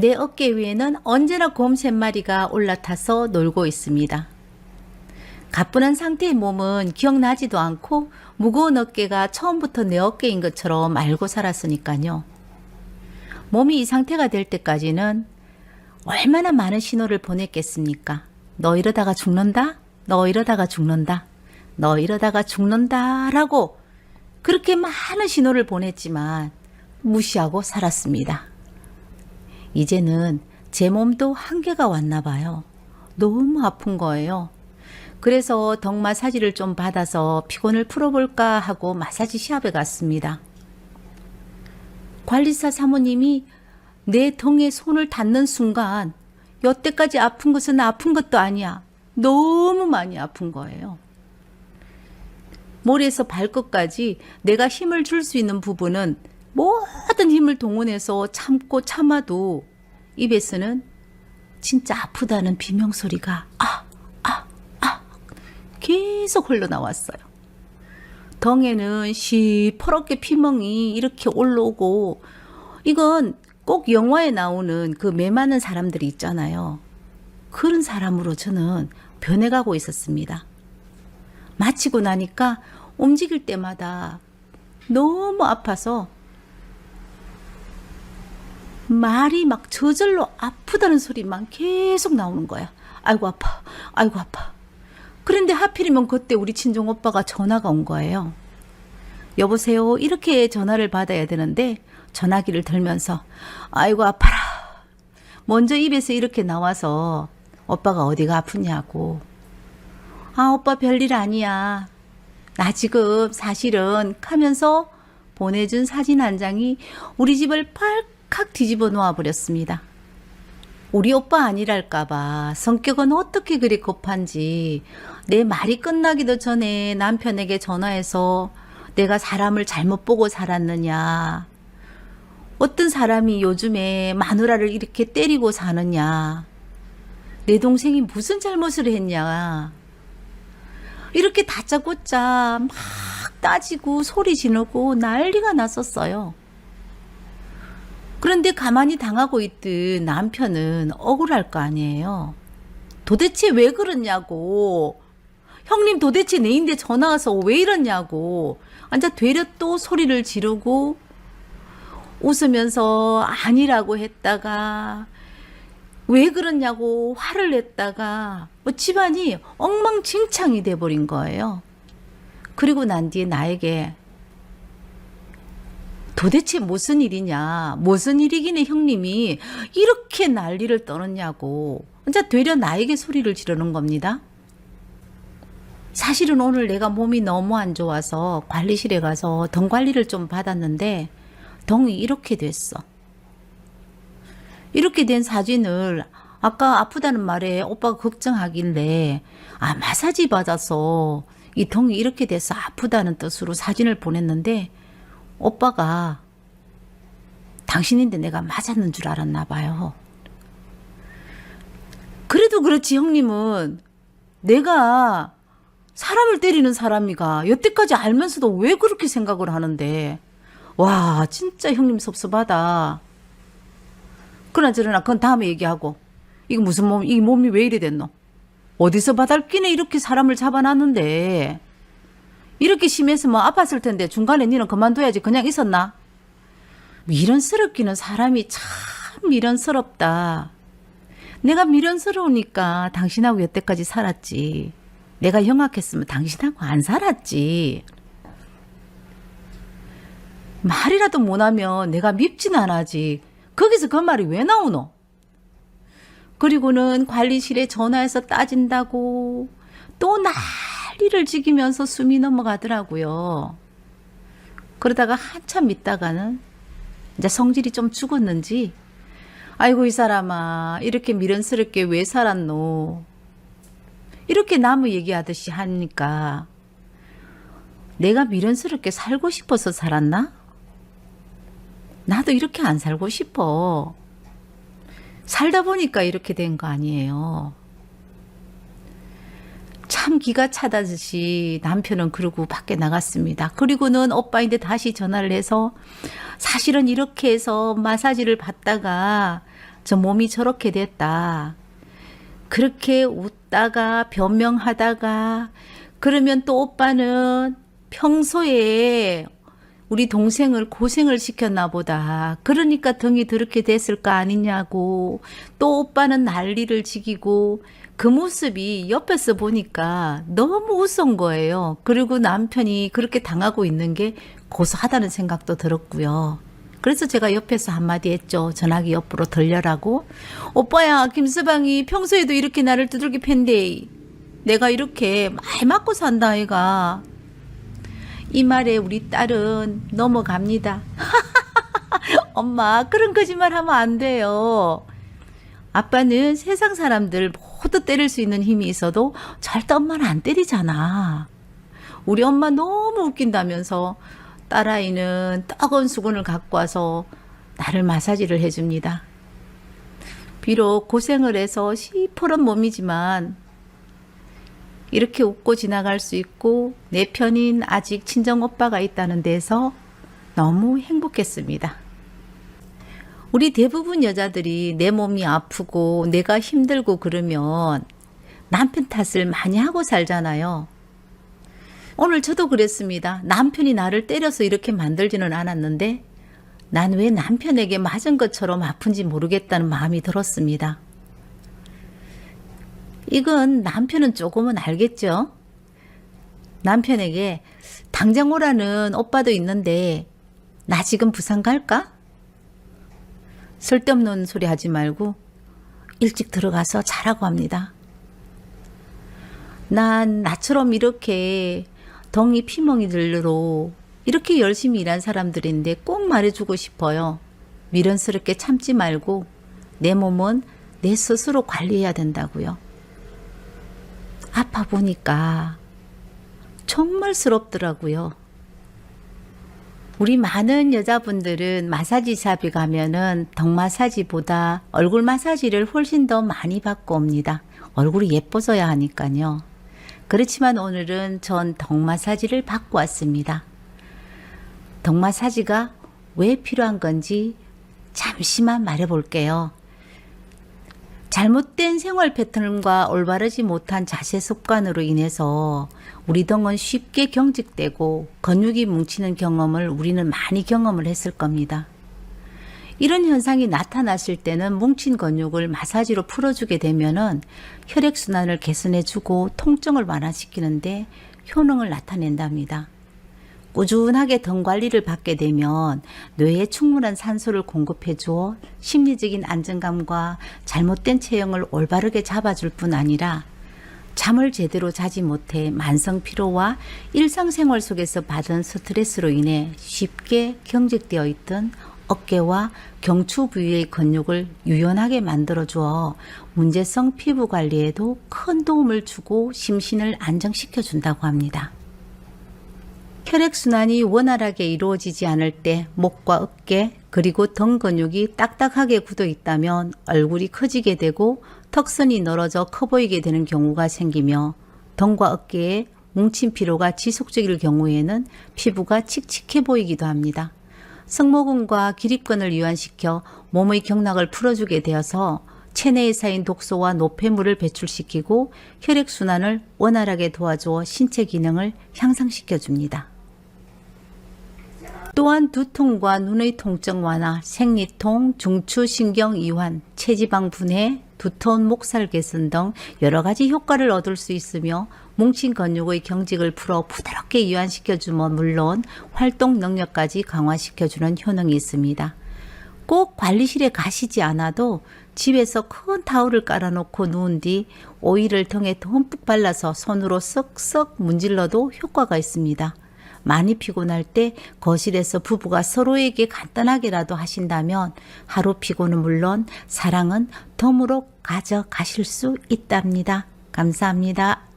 내 어깨 위에는 언제나 곰세 마리가 올라타서 놀고 있습니다. 가뿐한 상태의 몸은 기억나지도 않고 무거운 어깨가 처음부터 내 어깨인 것처럼 알고 살았으니까요. 몸이 이 상태가 될 때까지는 얼마나 많은 신호를 보냈겠습니까? 너 이러다가 죽는다? 너 이러다가 죽는다? 너 이러다가 죽는다? 라고 그렇게 많은 신호를 보냈지만 무시하고 살았습니다. 이제는 제 몸도 한계가 왔나 봐요. 너무 아픈 거예요. 그래서 덕 마사지를 좀 받아서 피곤을 풀어볼까 하고 마사지 시합에 갔습니다. 관리사 사모님이 내 덩에 손을 닿는 순간 여태까지 아픈 것은 아픈 것도 아니야. 너무 많이 아픈 거예요. 머리에서 발끝까지 내가 힘을 줄 수 있는 부분은 모든 힘을 동원해서 참고 참아도 입에서는 진짜 아프다는 비명 소리가 아, 아, 아 계속 흘러나왔어요. 덩에는 시퍼렇게 피멍이 이렇게 올라오고 이건 꼭 영화에 나오는 그매 많은 사람들이 있잖아요. 그런 사람으로 저는 변해가고 있었습니다. 마치고 나니까 움직일 때마다 너무 아파서 말이 막 저절로 아프다는 소리만 계속 나오는 거야. 아이고 아파. 아이고 아파. 그런데 하필이면 그때 우리 친정 오빠가 전화가 온 거예요. 여보세요. 이렇게 전화를 받아야 되는데 전화기를 들면서 아이고 아파라. 먼저 입에서 이렇게 나와서 오빠가 어디가 아프냐고. 아, 오빠 별일 아니야. 나 지금 사실은 하면서 보내준 사진 한 장이 우리 집을 팔 칵 뒤집어 놓아 버렸습니다. 우리 오빠 아니랄까봐 성격은 어떻게 그리 급한지 내 말이 끝나기도 전에 남편에게 전화해서 내가 사람을 잘못 보고 살았느냐. 어떤 사람이 요즘에 마누라를 이렇게 때리고 사느냐. 내 동생이 무슨 잘못을 했냐. 이렇게 다짜고짜 막 따지고 소리 지르고 난리가 났었어요. 그런데 가만히 당하고 있던 남편은 억울할 거 아니에요. 도대체 왜 그러냐고. 형님 도대체 내인데 전화 와서 왜 이러냐고. 앉아 되려 또 소리를 지르고 웃으면서 아니라고 했다가 왜 그러냐고 화를 냈다가 뭐 집안이 엉망진창이 돼버린 거예요. 그리고 난 뒤에 나에게 도대체 무슨 일이냐, 무슨 일이기네 형님이 이렇게 난리를 떨었냐고. 진짜 되려 나에게 소리를 지르는 겁니다. 사실은 오늘 내가 몸이 너무 안 좋아서 관리실에 가서 덩 관리를 좀 받았는데 덩이 이렇게 됐어. 이렇게 된 사진을 아까 아프다는 말에 오빠가 걱정하길래 아 마사지 받아서 이 덩이 이렇게 돼서 아프다는 뜻으로 사진을 보냈는데 오빠가 당신인데 내가 맞았는 줄 알았나 봐요. 그래도 그렇지 형님은 내가 사람을 때리는 사람이가 여태까지 알면서도 왜 그렇게 생각을 하는데 와 진짜 형님 섭섭하다. 그나저나 그건 다음에 얘기하고 이거 무슨 몸, 이 몸이 왜 이래 됐노? 어디서 바닥 끼네 이렇게 사람을 잡아놨는데 이렇게 심해서 뭐 아팠을 텐데 중간에 니는 그만둬야지 그냥 있었나? 미련스럽기는 사람이 참 미련스럽다. 내가 미련스러우니까 당신하고 여태까지 살았지. 내가 영악했으면 당신하고 안 살았지. 말이라도 못하면 내가 밉진 않아지. 거기서 그 말이 왜 나오노? 그리고는 관리실에 전화해서 따진다고 또 난리를 지기면서 숨이 넘어가더라고요. 그러다가 한참 있다가는 이제 성질이 좀 죽었는지 아이고 이 사람아 이렇게 미련스럽게 왜 살았노? 이렇게 나무 얘기하듯이 하니까 내가 미련스럽게 살고 싶어서 살았나? 나도 이렇게 안 살고 싶어. 살다 보니까 이렇게 된 거 아니에요. 참 기가 차다듯이 남편은 그러고 밖에 나갔습니다. 그리고는 오빠인데 다시 전화를 해서 사실은 이렇게 해서 마사지를 받다가 저 몸이 저렇게 됐다. 그렇게 웃다가 변명하다가 그러면 또 오빠는 평소에 우리 동생을 고생을 시켰나 보다. 그러니까 등이 그렇게 됐을 거 아니냐고. 또 오빠는 난리를 지기고 그 모습이 옆에서 보니까 너무 우스운 거예요. 그리고 남편이 그렇게 당하고 있는 게 고소하다는 생각도 들었고요. 그래서 제가 옆에서 한마디 했죠. 전화기 옆으로 들려라고. 오빠야, 김서방이 평소에도 이렇게 나를 두들겨 팬데 내가 이렇게 많이 맞고 산다, 아이가. 이 말에 우리 딸은 넘어갑니다. 엄마, 그런 거짓말 하면 안 돼요. 아빠는 세상 사람들 모두 때릴 수 있는 힘이 있어도 절대 엄마는 안 때리잖아. 우리 엄마 너무 웃긴다면서 딸아이는 뜨거운 수건을 갖고 와서 나를 마사지를 해줍니다. 비록 고생을 해서 시퍼런 몸이지만 이렇게 웃고 지나갈 수 있고 내 편인 아직 친정 오빠가 있다는 데서 너무 행복했습니다. 우리 대부분 여자들이 내 몸이 아프고 내가 힘들고 그러면 남편 탓을 많이 하고 살잖아요. 오늘 저도 그랬습니다. 남편이 나를 때려서 이렇게 만들지는 않았는데 난 왜 남편에게 맞은 것처럼 아픈지 모르겠다는 마음이 들었습니다. 이건 남편은 조금은 알겠죠? 남편에게 당장 오라는 오빠도 있는데 나 지금 부산 갈까? 쓸데없는 소리 하지 말고 일찍 들어가서 자라고 합니다. 난 나처럼 이렇게 덩이 피멍이들로 이렇게 열심히 일한 사람들인데 꼭 말해주고 싶어요. 미련스럽게 참지 말고 내 몸은 내 스스로 관리해야 된다고요. 아파 보니까 정말 스럽더라고요. 우리 많은 여자분들은 마사지 샵에 가면은 덕 마사지보다 얼굴 마사지를 훨씬 더 많이 받고 옵니다. 얼굴이 예뻐져야 하니까요. 그렇지만 오늘은 전 덕 마사지를 받고 왔습니다. 덕 마사지가 왜 필요한 건지 잠시만 말해 볼게요. 잘못된 생활 패턴과 올바르지 못한 자세 습관으로 인해서 우리 덩은 쉽게 경직되고 근육이 뭉치는 경험을 우리는 많이 경험을 했을 겁니다. 이런 현상이 나타났을 때는 뭉친 근육을 마사지로 풀어주게 되면은 혈액순환을 개선해주고 통증을 완화시키는데 효능을 나타낸답니다. 꾸준하게 등 관리를 받게 되면 뇌에 충분한 산소를 공급해 주어 심리적인 안정감과 잘못된 체형을 올바르게 잡아줄 뿐 아니라 잠을 제대로 자지 못해 만성 피로와 일상생활 속에서 받은 스트레스로 인해 쉽게 경직되어 있던 어깨와 경추 부위의 근육을 유연하게 만들어 주어 문제성 피부 관리에도 큰 도움을 주고 심신을 안정시켜 준다고 합니다. 혈액순환이 원활하게 이루어지지 않을 때 목과 어깨 그리고 등 근육이 딱딱하게 굳어 있다면 얼굴이 커지게 되고 턱선이 늘어져 커 보이게 되는 경우가 생기며 등과 어깨에 뭉친 피로가 지속적일 경우에는 피부가 칙칙해 보이기도 합니다. 승모근과 기립근을 이완시켜 몸의 경락을 풀어주게 되어서 체내에 쌓인 독소와 노폐물을 배출시키고 혈액순환을 원활하게 도와주어 신체 기능을 향상시켜 줍니다. 또한 두통과 눈의 통증 완화, 생리통, 중추신경 이완, 체지방 분해, 두터운 목살 개선 등 여러 가지 효과를 얻을 수 있으며 뭉친 근육의 경직을 풀어 부드럽게 이완시켜주면 물론 활동 능력까지 강화시켜주는 효능이 있습니다. 꼭 관리실에 가시지 않아도 집에서 큰 타올을 깔아놓고 누운 뒤 오일을 등에 듬뿍 발라서 손으로 쓱쓱 문질러도 효과가 있습니다. 많이 피곤할 때 거실에서 부부가 서로에게 간단하게라도 하신다면 하루 피곤은 물론 사랑은 덤으로 가져가실 수 있답니다. 감사합니다.